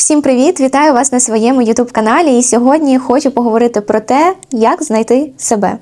Всім привіт! Вітаю вас на своєму youtube каналі. І сьогодні хочу поговорити про те, як знайти себе.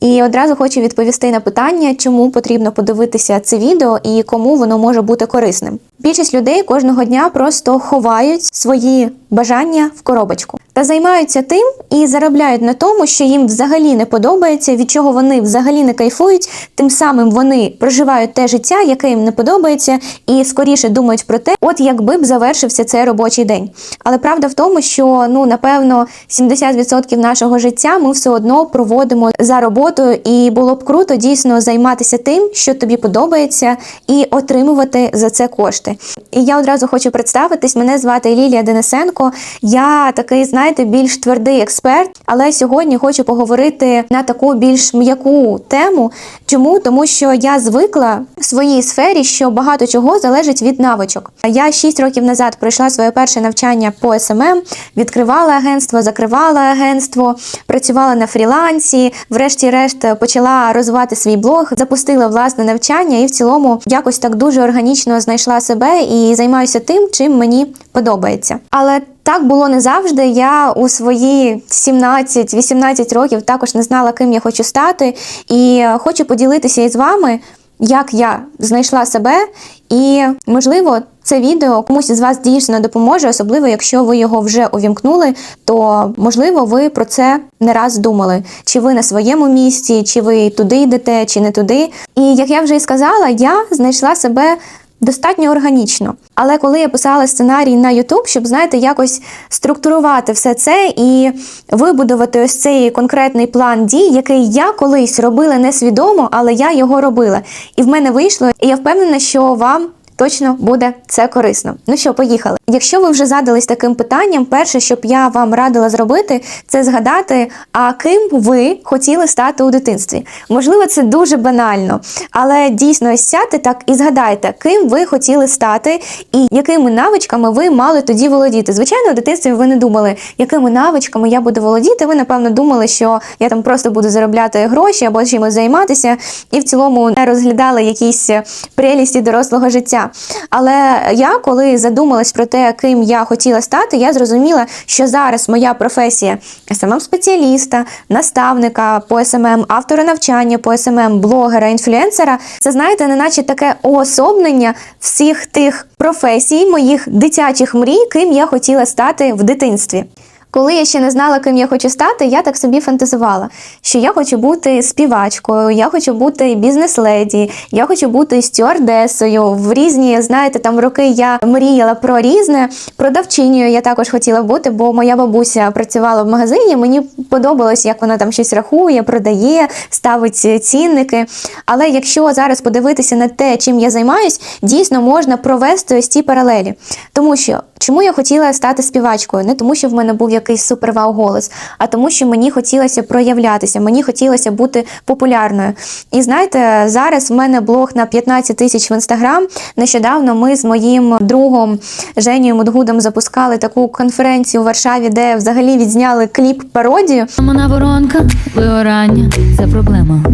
І одразу хочу відповісти на питання, чому потрібно подивитися це відео і кому воно може бути корисним. Більшість людей кожного дня просто ховають свої бажання в коробочку та займаються тим і заробляють на тому, що їм взагалі не подобається, від чого вони взагалі не кайфують. Тим самим вони проживають те життя, яке їм не подобається, і скоріше думають про те, от якби б завершився цей робочий день. Але правда в тому, що ну напевно 70% нашого життя ми все одно проводимо за роботою, і було б круто дійсно займатися тим, що тобі подобається, і отримувати за це кошти. І я одразу хочу представитись. Мене звати Лілія Денисенко. Я такий, знаєте, більш твердий експерт, але сьогодні хочу поговорити на таку більш м'яку тему. Чому? Тому що я звикла в своїй сфері, що багато чого залежить від навичок. Я 6 років назад пройшла своє перше навчання по СММ, відкривала агентство, закривала агентство, працювала на фрілансі. Врешті-решт почала розвивати свій блог, запустила власне навчання і в цілому якось так дуже органічно знайшла себе і займаюся тим, чим мені подобається. Але так було не завжди. Я у свої 17-18 років також не знала, ким я хочу стати, і хочу поділитися із вами, як я знайшла себе, і можливо. Це відео комусь із вас дійсно допоможе, особливо якщо ви його вже увімкнули, то можливо ви про це не раз думали. Чи ви на своєму місці, чи ви туди йдете, чи не туди. І як я вже і сказала, я знайшла себе достатньо органічно. Але коли я писала сценарій на YouTube, щоб знаєте, якось структурувати все це і вибудувати ось цей конкретний план дій, який я колись робила несвідомо, але я його робила. І в мене вийшло. І я впевнена, що вам. Точно буде це корисно. Ну що, поїхали. Якщо ви вже задались таким питанням, перше, що б я вам радила зробити, це згадати, а ким ви хотіли стати у дитинстві. Можливо, це дуже банально, але дійсно сядьте так і згадайте, ким ви хотіли стати і якими навичками ви мали тоді володіти. Звичайно, у дитинстві ви не думали, якими навичками я буду володіти. Ви напевно думали, що я там просто буду заробляти гроші або чимось займатися, і в цілому не розглядали якісь прелісті дорослого життя. Але я, коли задумалась про те, ким я хотіла стати, я зрозуміла, що зараз моя професія смм спеціаліста, наставника по СММ, автора навчання по СММ, блогера, інфлюенсера, це знаєте, неначе таке уособлення всіх тих професій, моїх дитячих мрій, ким я хотіла стати в дитинстві. Коли я ще не знала, ким я хочу стати, я так собі фантазувала, що я хочу бути співачкою, я хочу бути бізнес-леді, я хочу бути стюардесою. В різні, знаєте, там роки я мріяла про різне. Продавчиною я також хотіла бути, бо моя бабуся працювала в магазині. Мені подобалось, як вона там щось рахує, продає, ставить цінники. Але якщо зараз подивитися на те, чим я займаюсь, дійсно можна провести ось ці паралелі. Тому що чому я хотіла стати співачкою? Не тому, що в мене був якийсь супервау голос, а тому, що мені хотілося проявлятися, мені хотілося бути популярною. І знаєте, зараз в мене блог на 15 тисяч в інстаграм. Нещодавно ми з моїм другом Женією Мудгудом запускали таку конференцію у Варшаві, де взагалі відзняли кліп пародію. Вона воронка, вигорання, це проблема.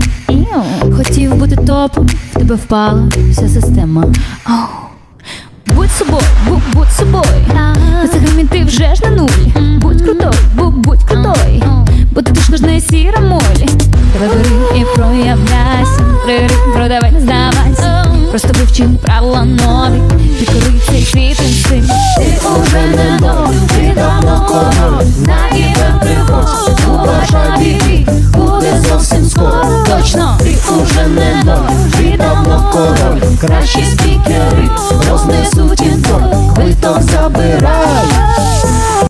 Хотів бути топом, в тебе впала вся система. Будь собою, будь, собою. Висохами ти вже ж на нуль. Будь крутой, будь, крутой. Бо ти ж нужна сіра моль Давай бери і проявляйся. Пририв, продавай, не здавайся. Просто вивчи правила нові. Підкори цей світ. Ти уже не новий, ти давно король. На ігри приходь, у Варшаві буде зовсім скоро. Точно, ти уже не новий, ти давно король. Кращі спікери рознесуть інфо, квиток забирай.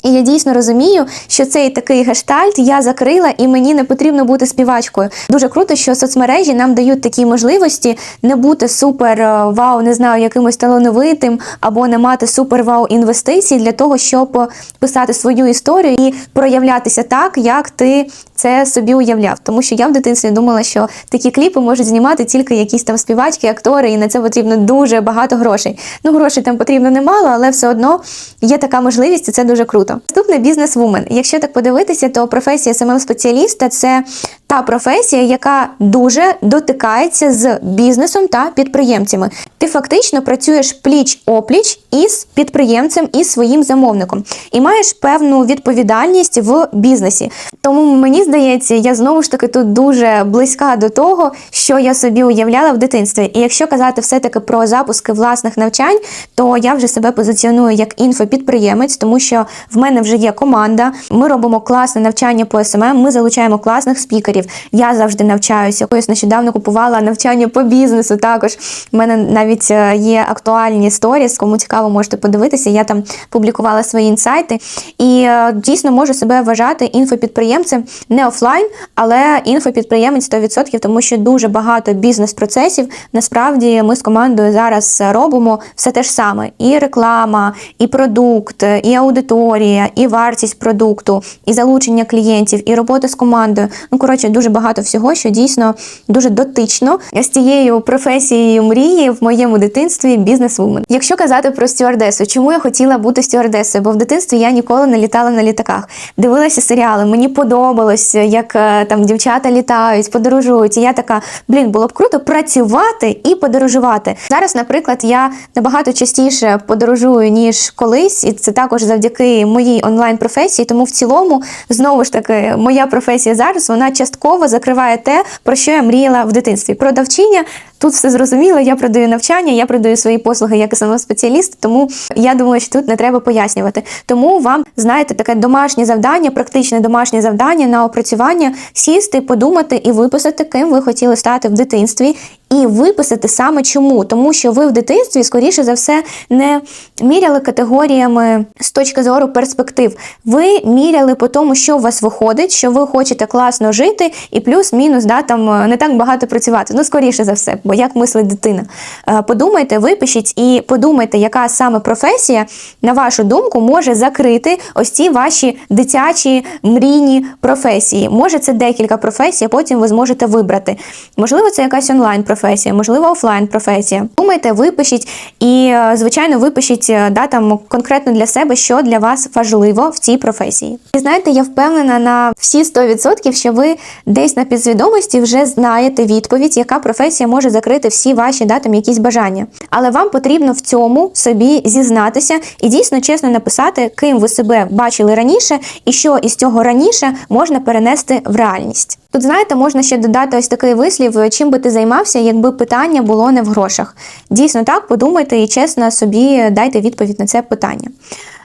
І я дійсно розумію, що цей такий гештальт я закрила, і мені не потрібно бути співачкою. Дуже круто, що соцмережі нам дають такі можливості не бути супер е, вау, не знаю, якимось талановитим або не мати супер вау інвестицій для того, щоб писати свою історію і проявлятися так, як ти це собі уявляв. Тому що я в дитинстві думала, що такі кліпи можуть знімати тільки якісь там співачки, актори, і на це потрібно дуже багато грошей. Ну, грошей там потрібно немало, але все одно є така можливість, і це дуже круто. Круто. Наступне бізнес-вумен. Якщо так подивитися, то професія самим спеціаліста це та професія, яка дуже дотикається з бізнесом та підприємцями. Ти фактично працюєш пліч опліч із підприємцем і своїм замовником, і маєш певну відповідальність в бізнесі. Тому мені здається, я знову ж таки тут дуже близька до того, що я собі уявляла в дитинстві. І якщо казати все-таки про запуски власних навчань, то я вже себе позиціоную як інфопідприємець, тому що в мене вже є команда. Ми робимо класне навчання по СММ, ми залучаємо класних спікерів. Я завжди навчаюся. Ось нещодавно купувала навчання по бізнесу. Також в мене навіть е, є актуальні сторіс. Кому цікаво, можете подивитися. Я там публікувала свої інсайти і е, дійсно можу себе вважати інфопідприємцем не офлайн, але інфопідприємець 100%, тому що дуже багато бізнес-процесів. Насправді ми з командою зараз робимо все те ж саме: і реклама, і продукт, і аудиторія, і вартість продукту, і залучення клієнтів, і робота з командою. Ну коротше, дуже багато всього, що дійсно дуже дотично з цією професією мрії в моєму дитинстві бізнес-вумен. Якщо казати про стюардесу, чому я хотіла бути стюардесою? Бо в дитинстві я ніколи не літала на літаках. Дивилася серіали, мені подобалось, як е, там дівчата літають, подорожують. І я така, блін, було б круто працювати і подорожувати. Зараз, наприклад, я набагато частіше подорожую, ніж колись, і це також завдяки моїй онлайн-професії. Тому в цілому, знову ж таки, моя професія зараз вона частково закриває те, про що я мріяла в дитинстві. Продавчиня. Тут все зрозуміло, я продаю навчання, я продаю свої послуги як СММ спеціаліст, тому я думаю, що тут не треба пояснювати. Тому вам, знаєте, таке домашнє завдання, практичне домашнє завдання на опрацювання сісти, подумати і виписати, ким ви хотіли стати в дитинстві. І виписати саме чому, тому що ви в дитинстві, скоріше за все, не міряли категоріями з точки зору перспектив. Ви міряли по тому, що у вас виходить, що ви хочете класно жити, і плюс-мінус да, там е, не так багато працювати. Ну, скоріше за все, бо як мислить дитина. Е, Подумайте, випишіть і подумайте, яка саме професія, на вашу думку, може закрити ось ці ваші дитячі мрійні професії. Може, це декілька професій, а потім ви зможете вибрати. Можливо, це якась онлайн професія, можливо, офлайн професія. Думайте, випишіть і, е, звичайно, випишіть е, да, там, конкретно для себе, що для вас важливо в цій професії. І знаєте, я впевнена на всі 100%, що ви десь на підсвідомості вже знаєте відповідь, яка професія може закрити всі ваші да, там, якісь бажання. Але вам потрібно в цьому собі зізнатися і дійсно чесно написати, ким ви себе бачили раніше, і що із цього раніше можна перенести в реальність. Тут, знаєте, можна ще додати ось такий вислів, чим би ти займався, якби питання було не в грошах. Дійсно так, подумайте і чесно собі дайте відповідь на це питання.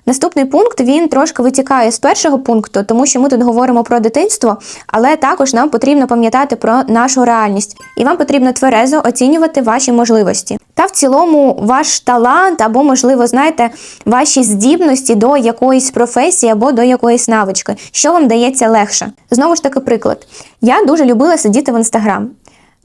Наступний пункт він трошки витікає з першого пункту, тому що ми тут говоримо про дитинство, але також нам потрібно пам'ятати про нашу реальність, і вам потрібно тверезо оцінювати ваші можливості. Та в цілому ваш талант або, можливо, знаєте, ваші здібності до якоїсь професії або до якоїсь навички, що вам дається легше. Знову ж таки, приклад. Я дуже любила сидіти в інстаграм.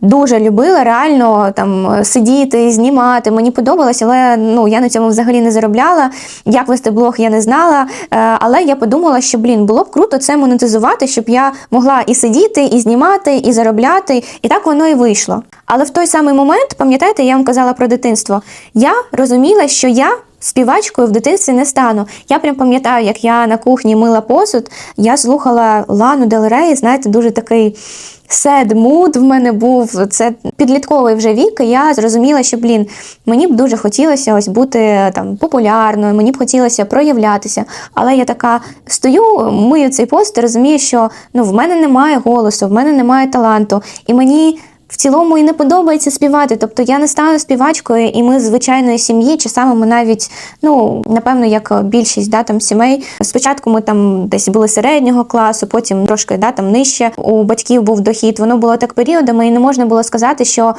Дуже любила реально там сидіти, знімати. Мені подобалось, але ну я на цьому взагалі не заробляла. Як вести блог, я не знала. Е, Але я подумала, що блін, було б круто це монетизувати, щоб я могла і сидіти, і знімати, і заробляти. І так воно і вийшло. Але в той самий момент, пам'ятаєте, я вам казала про дитинство. Я розуміла, що я. Співачкою в дитинстві не стану. Я прям пам'ятаю, як я на кухні мила посуд, я слухала Лану Дел Рей, знаєте, дуже такий сед муд в мене був. Це підлітковий вже вік. і Я зрозуміла, що блін, мені б дуже хотілося ось бути там популярною, мені б хотілося проявлятися. Але я така стою, мию цей пост і розумію, що ну в мене немає голосу, в мене немає таланту, і мені. В цілому і не подобається співати. Тобто я не стану співачкою, і ми з звичайної сім'ї, часами ми навіть, ну напевно, як більшість да, там сімей. Спочатку ми там десь були середнього класу, потім трошки да, там нижче у батьків був дохід. Воно було так періодами, і не можна було сказати, що.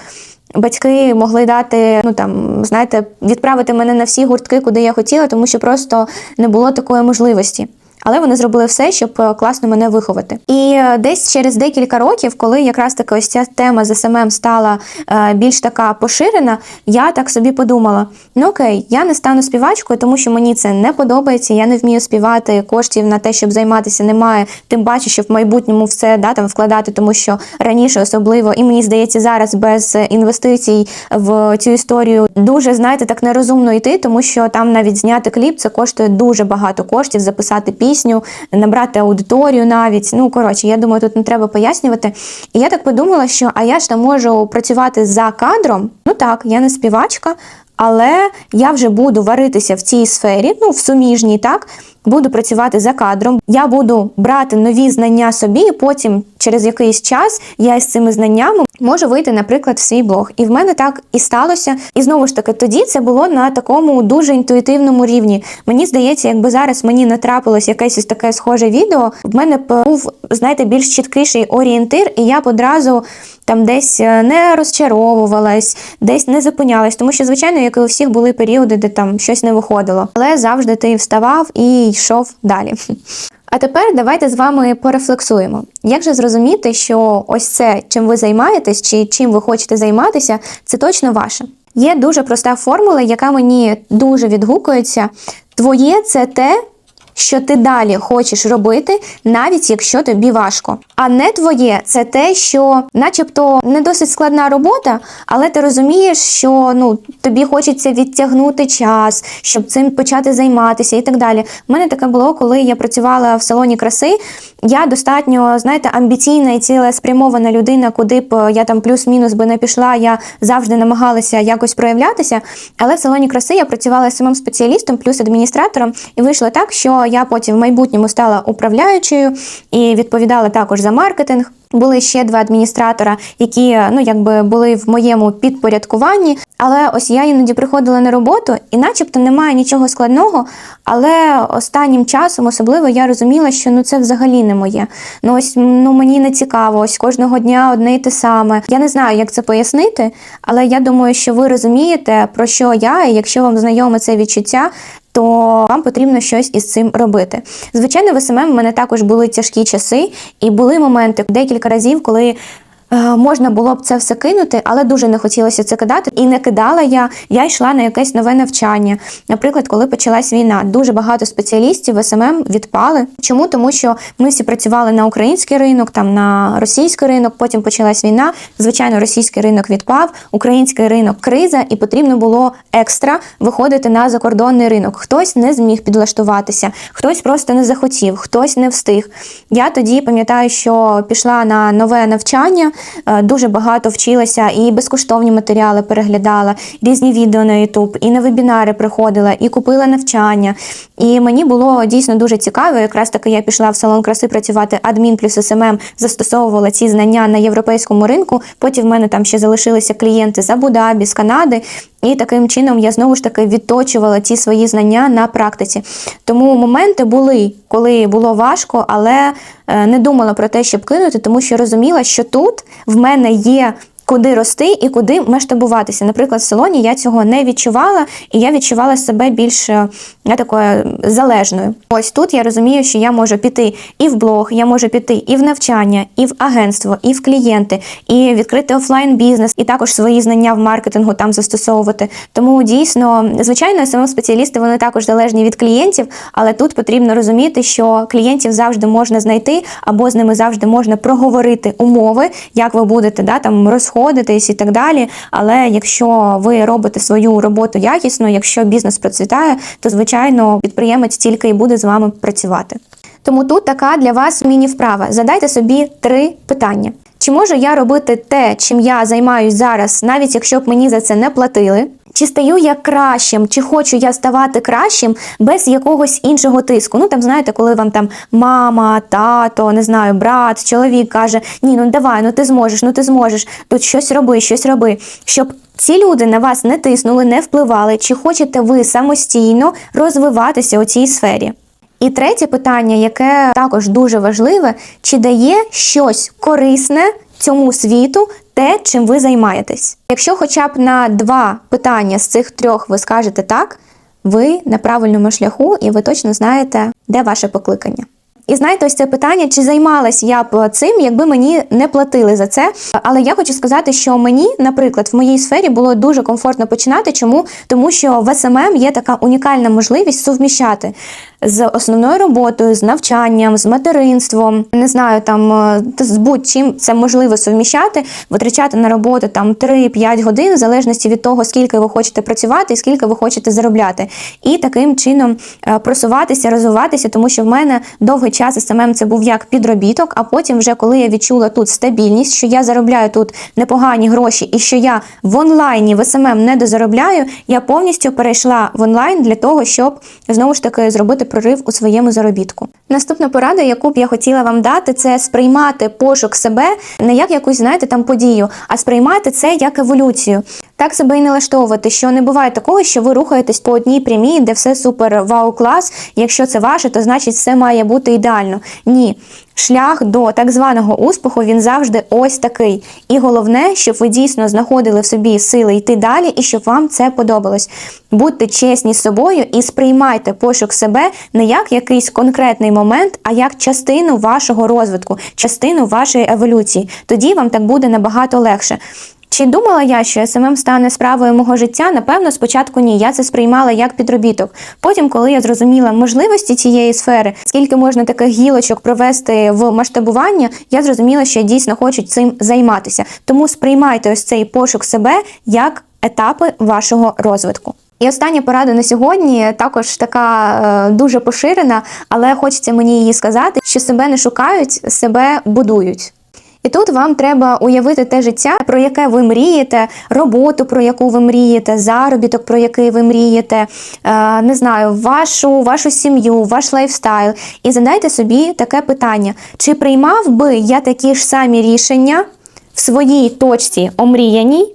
Батьки могли дати, ну там знаєте, відправити мене на всі гуртки, куди я хотіла, тому що просто не було такої можливості. Але вони зробили все, щоб е, класно мене виховати. І е, десь через декілька років, коли якраз таки ось ця тема з СММ стала е, більш така поширена, я так собі подумала: ну окей, я не стану співачкою, тому що мені це не подобається. Я не вмію співати коштів на те, щоб займатися, немає. Тим паче, що в майбутньому все да, там вкладати, тому що раніше особливо, і мені здається, зараз без інвестицій в цю історію дуже знаєте так нерозумно йти, тому що там навіть зняти кліп це коштує дуже багато коштів, записати пісню, набрати аудиторію навіть. Ну коротше, я думаю, тут не треба пояснювати. І я так подумала, що а я ж там можу працювати за кадром. Ну так, я не співачка. Але я вже буду варитися в цій сфері, ну в суміжній, так буду працювати за кадром. Я буду брати нові знання собі, і потім через якийсь час я з цими знаннями можу вийти, наприклад, в свій блог. І в мене так і сталося. І знову ж таки, тоді це було на такому дуже інтуїтивному рівні. Мені здається, якби зараз мені натрапилось якесь ось таке схоже відео, в мене був, знаєте, більш чіткіший орієнтир, і я б одразу там десь е, не розчаровувалась, десь не зупинялась, тому що, звичайно, як і у всіх були періоди, де там щось не виходило. Але завжди ти вставав і йшов далі. А тепер давайте з вами порефлексуємо. Як же зрозуміти, що ось це, чим ви займаєтесь, чи чим ви хочете займатися, це точно ваше? Є дуже проста формула, яка мені дуже відгукується. Твоє це те, що ти далі хочеш робити, навіть якщо тобі важко. А не твоє це те, що, начебто, не досить складна робота, але ти розумієш, що ну тобі хочеться відтягнути час, щоб цим почати займатися і так далі. У мене таке було, коли я працювала в салоні краси. Я достатньо, знаєте, амбіційна і цілеспрямована людина, куди б я там плюс-мінус би не пішла. Я завжди намагалася якось проявлятися. Але в салоні краси я працювала самим спеціалістом, плюс адміністратором, і вийшло так, що я потім в майбутньому стала управляючою і відповідала також за маркетинг. Були ще два адміністратора, які ну якби були в моєму підпорядкуванні. Але ось я іноді приходила на роботу, і, начебто, немає нічого складного. Але останнім часом, особливо, я розуміла, що ну це взагалі не моє. Ну ось ну мені не цікаво, ось кожного дня одне й те саме. Я не знаю, як це пояснити, але я думаю, що ви розумієте, про що я, і якщо вам знайоме це відчуття, то вам потрібно щось із цим робити. Звичайно, в СММ в мене також були тяжкі часи, і були моменти декілька разів, коли. Е, Можна було б це все кинути, але дуже не хотілося це кидати. І не кидала я. Я йшла на якесь нове навчання. Наприклад, коли почалась війна, дуже багато спеціалістів СММ відпали. Чому? Тому що ми всі працювали на український ринок, там на російський ринок. Потім почалась війна. Звичайно, російський ринок відпав, український ринок криза, і потрібно було екстра виходити на закордонний ринок. Хтось не зміг підлаштуватися, хтось просто не захотів, хтось не встиг. Я тоді пам'ятаю, що пішла на нове навчання, дуже багато вчилася і безкоштовні матеріали переглядала, різні відео на YouTube, і на вебінари приходила, і купила навчання. І мені було дійсно дуже цікаво. Якраз таки я пішла в салон краси працювати адмін плюс СММ, застосовувала ці знання на європейському ринку. Потім в мене там ще залишилися клієнти з Абу-Дабі, з Канади. І таким чином я знову ж таки відточувала ці свої знання на практиці. Тому моменти були, коли було важко, але е, не думала про те, щоб кинути, тому що розуміла, що тут в мене є. Куди рости і куди масштабуватися. Наприклад, в салоні я цього не відчувала, і я відчувала себе більш е, я такою залежною. Ось тут я розумію, що я можу піти і в блог, я можу піти і в навчання, і в агентство, і в клієнти, і відкрити офлайн бізнес, і також свої знання в маркетингу там застосовувати. Тому дійсно, звичайно, саме спеціалісти вони також залежні від клієнтів, але тут потрібно розуміти, що клієнтів завжди можна знайти, або з ними завжди можна проговорити умови, як ви будете да, там розходитись і так далі. Але якщо ви робите свою роботу якісно, якщо бізнес процвітає, то звичайно підприємець тільки і буде з вами працювати. Тому тут така для вас міні-вправа. Задайте собі три питання. Чи можу я робити те, чим я займаюсь зараз, навіть якщо б мені за це не платили? Чи стаю я кращим, чи хочу я ставати кращим без якогось іншого тиску? Ну там знаєте, коли вам там мама, тато, не знаю, брат, чоловік каже: Ні, ну давай, ну ти зможеш, ну ти зможеш, тут щось роби, щось роби, щоб. Ці люди на вас не тиснули, не впливали, чи хочете ви самостійно розвиватися у цій сфері? І третє питання, яке також дуже важливе, чи дає щось корисне цьому світу те, чим ви займаєтесь? Якщо хоча б на два питання з цих трьох ви скажете так, ви на правильному шляху і ви точно знаєте, де ваше покликання. І знаєте, ось це питання, чи займалась я б цим, якби мені не платили за це. Але я хочу сказати, що мені, наприклад, в моїй сфері було дуже комфортно починати. Чому? Тому що в СММ є така унікальна можливість сувміщати з основною роботою, з навчанням, з материнством, не знаю, там е, з будь-чим це можливо совміщати, витрачати на роботу там 3-5 годин, в залежності від того, скільки ви хочете працювати і скільки ви хочете заробляти. І таким чином е, просуватися, розвиватися, тому що в мене довгий час СММ це був як підробіток. А потім, вже коли я відчула тут стабільність, що я заробляю тут непогані гроші, і що я в онлайні в СММ не дозаробляю, я повністю перейшла в онлайн для того, щоб знову ж таки зробити прорив у своєму заробітку. Наступна порада, яку б я хотіла вам дати, це сприймати пошук себе не як якусь, знаєте, там подію, а сприймати це як еволюцію. Так себе і налаштовувати, що не буває такого, що ви рухаєтесь по одній прямій, де все супер вау клас. Якщо це ваше, то значить все має бути ідеально. Ні. Шлях до так званого успіху він завжди ось такий. І головне, щоб ви дійсно знаходили в собі сили йти далі, і щоб вам це подобалось. Будьте чесні з собою і сприймайте пошук себе не як якийсь конкретний момент, а як частину вашого розвитку, частину вашої еволюції. Тоді вам так буде набагато легше. Чи думала я, що СММ стане справою мого життя? Напевно, спочатку ні. Я це сприймала як підробіток. Потім, коли я зрозуміла можливості цієї сфери, скільки можна таких гілочок провести в масштабування, я зрозуміла, що я дійсно хочу цим займатися. Тому сприймайте ось цей пошук себе як етапи вашого розвитку. І остання порада на сьогодні також така е, дуже поширена, але хочеться мені її сказати, що себе не шукають, себе будують. І тут вам треба уявити те життя, про яке ви мрієте, роботу, про яку ви мрієте, заробіток, про який ви мрієте, е, не знаю, вашу, вашу сім'ю, ваш лайфстайл. І задайте собі таке питання: чи приймав би я такі ж самі рішення в своїй точці омріяній,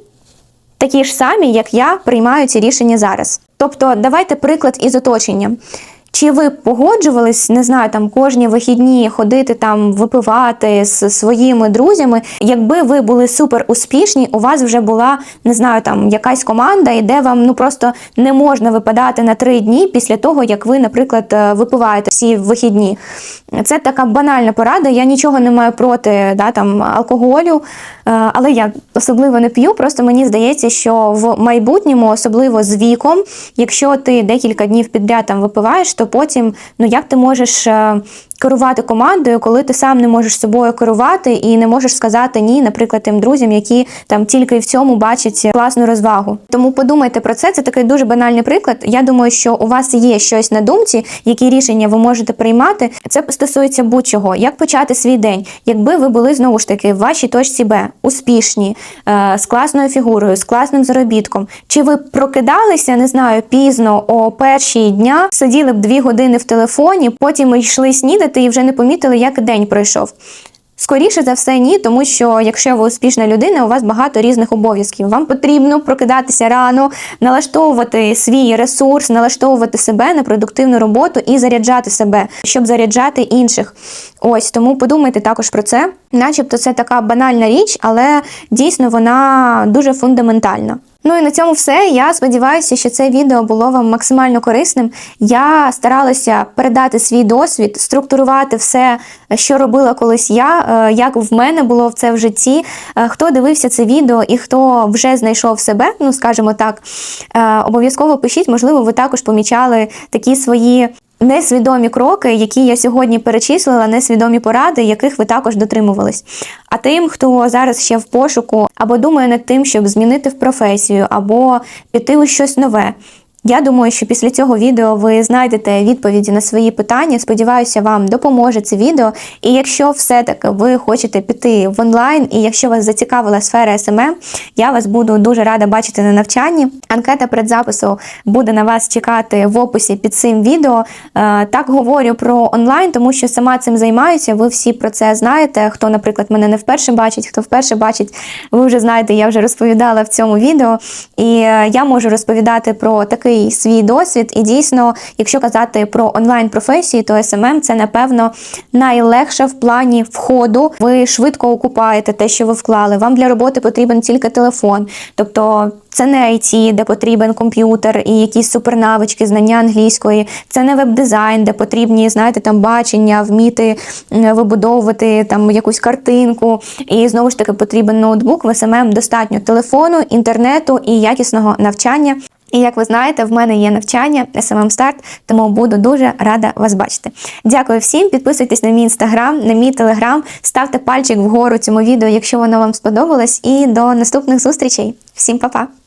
такі ж самі, як я приймаю ці рішення зараз? Тобто, давайте приклад із оточенням. Чи ви погоджувались, не знаю, там кожні вихідні ходити там випивати з своїми друзями? Якби ви були супер успішні, у вас вже була не знаю, там якась команда, і де вам ну просто не можна випадати на три дні після того, як ви, наприклад, е, випиваєте всі вихідні. Це така банальна порада. Я нічого не маю проти да, там, алкоголю, е, але я особливо не п'ю. Просто мені здається, що в майбутньому, особливо з віком, якщо ти декілька днів підряд там випиваєш, то потім ну як ти можеш е, керувати командою, коли ти сам не можеш собою керувати і не можеш сказати ні, наприклад, тим друзям, які там тільки в цьому бачать класну розвагу. Тому подумайте про це. Це такий дуже банальний приклад. Я думаю, що у вас є щось на думці, які рішення ви можете приймати. Це стосується будь-чого. Як почати свій день, якби ви були знову ж таки в вашій точці Б, успішні, е, з класною фігурою, з класним заробітком. Чи ви прокидалися, не знаю, пізно о першій дня, сиділи б дві години в телефоні, потім йшли снідати і вже не помітили, як день пройшов. Скоріше за все, ні, тому що якщо ви успішна людина, у вас багато різних обов'язків. Вам потрібно прокидатися рано, налаштовувати свій ресурс, налаштовувати себе на продуктивну роботу і заряджати себе, щоб заряджати інших. Ось тому подумайте також про це. Начебто це така банальна річ, але дійсно вона дуже фундаментальна. Ну і на цьому все. Я сподіваюся, що це відео було вам максимально корисним. Я старалася передати свій досвід, структурувати все, що робила колись я, е, як в мене було це в житті. Е, Хто дивився це відео і хто вже знайшов себе, ну скажімо так, е, обов'язково пишіть, можливо, ви також помічали такі свої. Несвідомі кроки, які я сьогодні перечислила, несвідомі поради, яких ви також дотримувались. А тим, хто зараз ще в пошуку або думає над тим, щоб змінити в професію, або піти у щось нове. Я думаю, що після цього відео ви знайдете відповіді на свої питання. Сподіваюся, вам допоможе це відео. І якщо все-таки ви хочете піти в онлайн, і якщо вас зацікавила сфера СММ, я вас буду дуже рада бачити на навчанні. Анкета предзапису буде на вас чекати в описі під цим відео. Е, Так говорю про онлайн, тому що сама цим займаюся. Ви всі про це знаєте. Хто, наприклад, мене не вперше бачить, хто вперше бачить, ви вже знаєте, я вже розповідала в цьому відео. І е, я можу розповідати про такий такий свій досвід, і дійсно, якщо казати про онлайн професії, то SMM – це напевно найлегше в плані входу. Ви швидко окупаєте те, що ви вклали. Вам для роботи потрібен тільки телефон, тобто. Це не IT, де потрібен комп'ютер і якісь супернавички, знання англійської. Це не веб-дизайн, де потрібні, знаєте, там бачення, вміти вибудовувати там якусь картинку. І знову ж таки потрібен ноутбук. В СММ достатньо телефону, інтернету і якісного навчання. І як ви знаєте, в мене є навчання SMM Старт, тому буду дуже рада вас бачити. Дякую всім. Підписуйтесь на мій інстаграм, на мій телеграм, ставте пальчик вгору цьому відео, якщо воно вам сподобалось. І до наступних зустрічей. Всім па-па!